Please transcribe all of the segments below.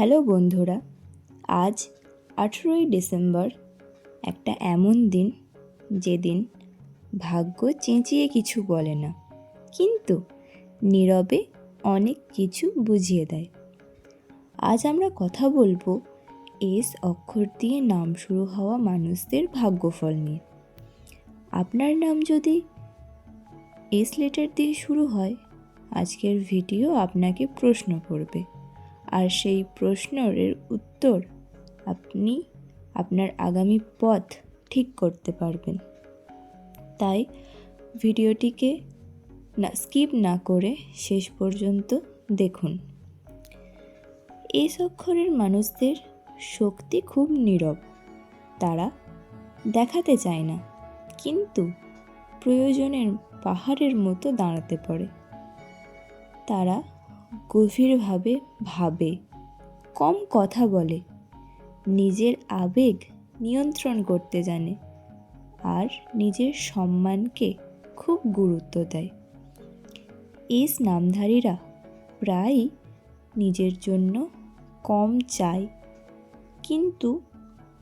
Hello বন্ধুরা, আজ আঠেরোই ডিসেম্বর একটা এমন দিন যেদিন ভাগ্য চেঁচিয়ে কিছু বলে না, কিন্তু নীরবে অনেক কিছু বুঝিয়ে দেয়। আজ আমরা কথা বলব এস অক্ষর দিয়ে নাম শুরু হওয়া মানুষদের ভাগ্যফল নিয়ে। আপনার নাম যদি এস লেটার দিয়ে শুরু হয়, আজকের ভিডিও আপনাকে প্রশ্ন করবে। আর সেই প্রশ্নের উত্তর আপনি আপনার আগামী পথ ঠিক করতে পারবেন। তাই ভিডিওটিকে না, স্কিপ না করে শেষ পর্যন্ত দেখুন। এই অক্ষরের মানুষদের শক্তি খুব নীরব। তারা দেখাতে চায় না, কিন্তু প্রয়োজনের পাহাড়ের মতো দাঁড়াতে পারে। তারা গভীরভাবে ভাবে, কম কথা বলে, নিজের আবেগ নিয়ন্ত্রণ করতে জানে আর নিজের সম্মানকে খুব গুরুত্ব দেয়। এস নামধারীরা প্রায়ই নিজের জন্য কম চায়, কিন্তু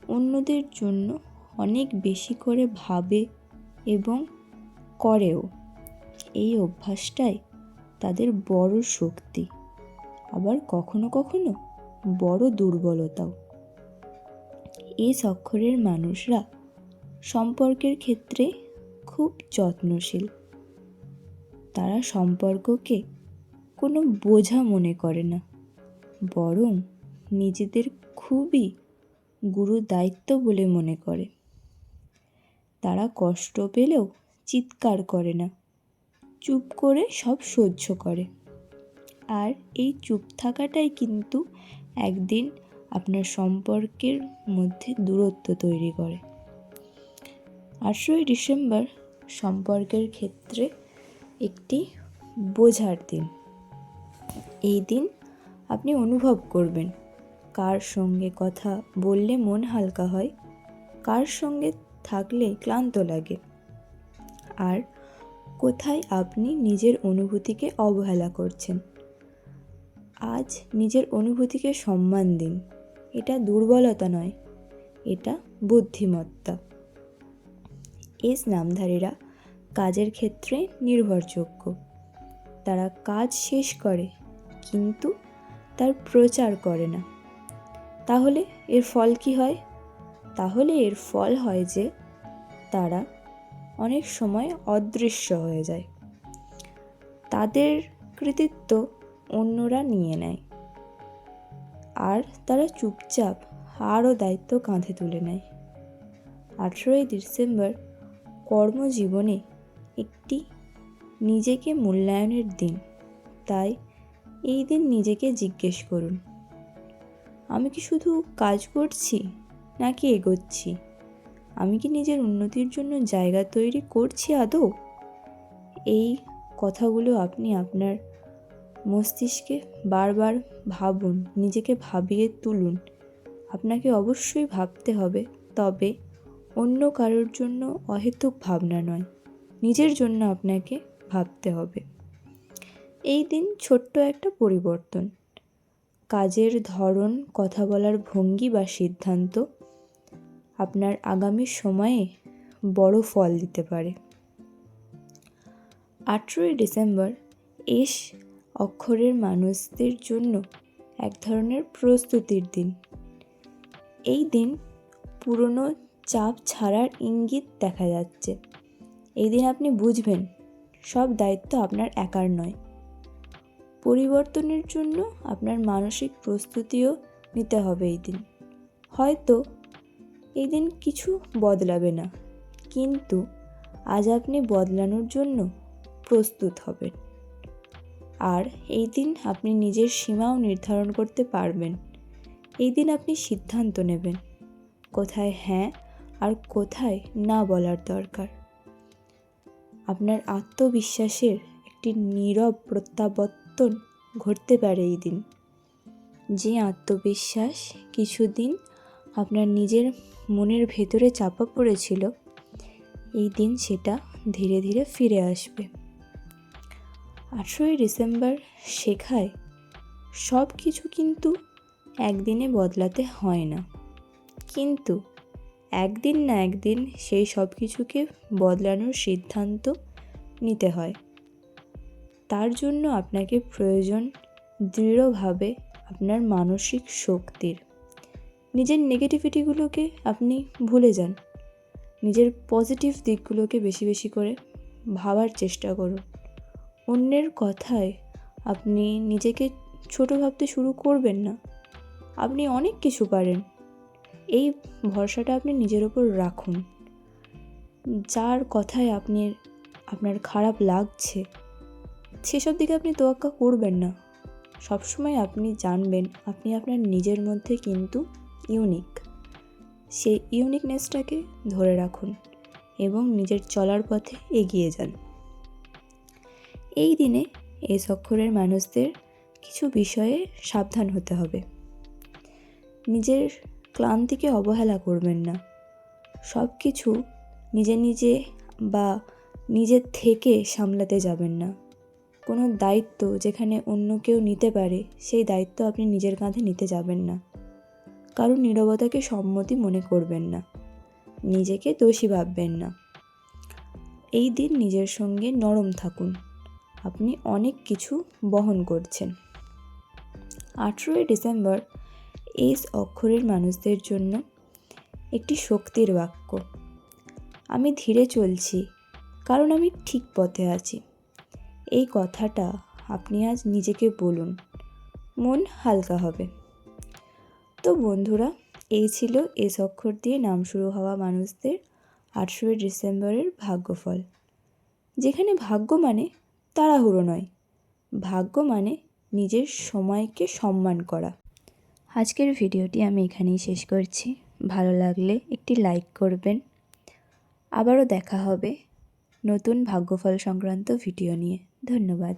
অন্যদের জন্য অনেক বেশি করে ভাবে এবং করেও। এই অভ্যাসটাই তাদের বড় শক্তি। আবার কখনো কখনো বড় দুর্বলতাও। এই অক্ষরের মানুষরা সম্পর্কের ক্ষেত্রে খুব যত্নশীল। তারা সম্পর্ককে কোনো বোঝা মনে করে না। বরং নিজেদের খুবই গুরু দায়িত্ব বলে মনে করে। তারা কষ্ট পেলেও চিৎকার করে না। চুপ করে সব সহ্য করে। আর এই চুপ থাকাটাই কিন্তু একদিন আপনার সম্পর্কের মধ্যে দূরত্ব তৈরি করে। আঠেরোই ডিসেম্বর সম্পর্কের ক্ষেত্রে একটি বোঝার দিন। এই দিন আপনি অনুভব করবেন, কার সঙ্গে কথা বললে মন হালকা হয়, কার সঙ্গে থাকলে ক্লান্ত লাগে। আর কোথায় আপনি নিজের অনুভূতিকে অবহেলা করছেন? আজ নিজের অনুভূতিকে সম্মান দিন। এটা দুর্বলতা নয়, এটা বুদ্ধিমত্তা। এস নামধারীরা কাজের ক্ষেত্রে নির্ভরযোগ্য। তারা কাজ শেষ করে, কিন্তু তার প্রচার করে না। তাহলে এর ফল কি হয়? তাহলে এর ফল হয় যে, তারা অনেক সময় অদৃশ্য হয়ে যায়। তাদের কৃতিত্ব অন্যরা নিয়ে নেয়। আর তারা চুপচাপ আরও দায়িত্ব কাঁধে তুলে নেয়। আঠেরোই ডিসেম্বর কর্মজীবনে একটি নিজেকে মূল্যায়নের দিন। তাই এই দিন নিজেকে জিজ্ঞেস করুন, আমি কি শুধু কাজ করছি নাকি এগোচ্ছি? আমি কি নিজের উন্নতির জন্য জায়গা তৈরি করছি আদৌ? এই কথাগুলো আপনি আপনার মস্তিষ্কে বারবার ভাবুন, নিজেকে ভাবিয়ে তুলুন। আপনাকে অবশ্যই ভাবতে হবে, তবে অন্য কারোর জন্য অহেতুক ভাবনা নয়। নিজের জন্য আপনাকে ভাবতে হবে। এই দিন ছোট্ট একটা পরিবর্তন। কাজের ধরন, কথা বলার ভঙ্গি বা সিদ্ধান্ত আপনার আগামী সময়ে বড় ফল দিতে পারে। আঠেরোই ডিসেম্বর এস অক্ষরের মানুষদের জন্য এক ধরনের প্রস্তুতির দিন। এই দিন পুরনো চাপ ছাড়ার ইঙ্গিত দেখা যাচ্ছে। এই দিন আপনি বুঝবেন, সব দায়িত্ব আপনার একার নয়। পরিবর্তনের জন্য আপনার মানসিক প্রস্তুতিও নিতে হবে এই দিন। হয়তো এই দিন কিছু বদলাবে না। কিন্তু আজ আপনি বদলানোর জন্য প্রস্তুত হবেন। আর এই দিন আপনি নিজের সীমাও নির্ধারণ করতে পারবেন। এই দিন আপনি সিদ্ধান্ত নেবেন, কোথায় হ্যাঁ আর কোথায় না বলার দরকার। আপনার আত্মবিশ্বাসের একটি নীরব প্রত্যাবর্তন ঘটতে পারে এই দিন। যে আত্মবিশ্বাস কিছুদিন আপনার নিজের মনের ভেতরে চাপা পড়েছিল, এই দিন সেটা ধীরে ধীরে ফিরে আসবে। আঠেরোই ডিসেম্বর শেখায়, সব কিছু কিন্তু একদিনে বদলাতে হয় না। কিন্তু একদিন না একদিন সেই সব কিছুকে বদলানোর সিদ্ধান্ত নিতে হয়। তার জন্য আপনাকে প্রয়োজন দৃঢ়ভাবে আপনার মানসিক শক্তির। নিজের নেগেটিভিটিগুলোকে আপনি ভুলে যান। নিজের পজিটিভ দিকগুলোকে বেশি বেশি করে ভাবার চেষ্টা করুন। অন্যের কথায় আপনি নিজেকে ছোট ভাবতে শুরু করবেন না। আপনি অনেক কিছু পারেন। এই ভরসাটা আপনি নিজের ওপর রাখুন। যার কথায় আপনি, আপনার খারাপ লাগছে, সেসব দিকে আপনি তোয়াক্কা করবেন না। সবসময় আপনি জানবেন, আপনি আপনার নিজের মধ্যে কিন্তু ইউনিক সেই ইউনিকনেসটাকে ধরে রাখুন এবং নিজের চলার পথে এগিয়ে যান। এই দিনে এই অক্ষরের মানুষদের কিছু বিষয়ে সাবধান হতে হবে। নিজের ক্লান্তিকে অবহেলা করবেন না। সব কিছু নিজে নিজে বা নিজের থেকে সামলাতে যাবেন না। কোনো দায়িত্ব যেখানে অন্য কেউ নিতে পারে, সেই দায়িত্ব আপনি নিজের কাঁধে নিতে যাবেন না। কারণ নীরবতাকে সম্মতি মনে করবেন না। নিজেকে দোষী ভাববেন না। এই দিন নিজের সঙ্গে নরম থাকুন। আপনি অনেক কিছু বহন করছেন। আঠেরোই ডিসেম্বর এই অক্ষরের মানুষদের জন্য একটি শক্তির বাক্য। আমি ধীরে চলছি, কারণ আমি ঠিক পথে আছি। এই কথাটা আপনি আজ নিজেকে বলুন। মন হালকা হবে। তো বন্ধুরা, এই ছিল এস অক্ষর দিয়ে নাম শুরু হওয়া মানুষদের আটশোই ডিসেম্বরের ভাগ্যফল। যেখানে ভাগ্য মানে তাড়াহুড়ো নয়, ভাগ্য মানে নিজের সময়কে সম্মান করা। আজকের ভিডিওটি আমি এখানেই শেষ করছি। ভালো লাগলে একটি লাইক করবেন। আবারও দেখা হবে নতুন ভাগ্যফল সংক্রান্ত ভিডিও নিয়ে। ধন্যবাদ।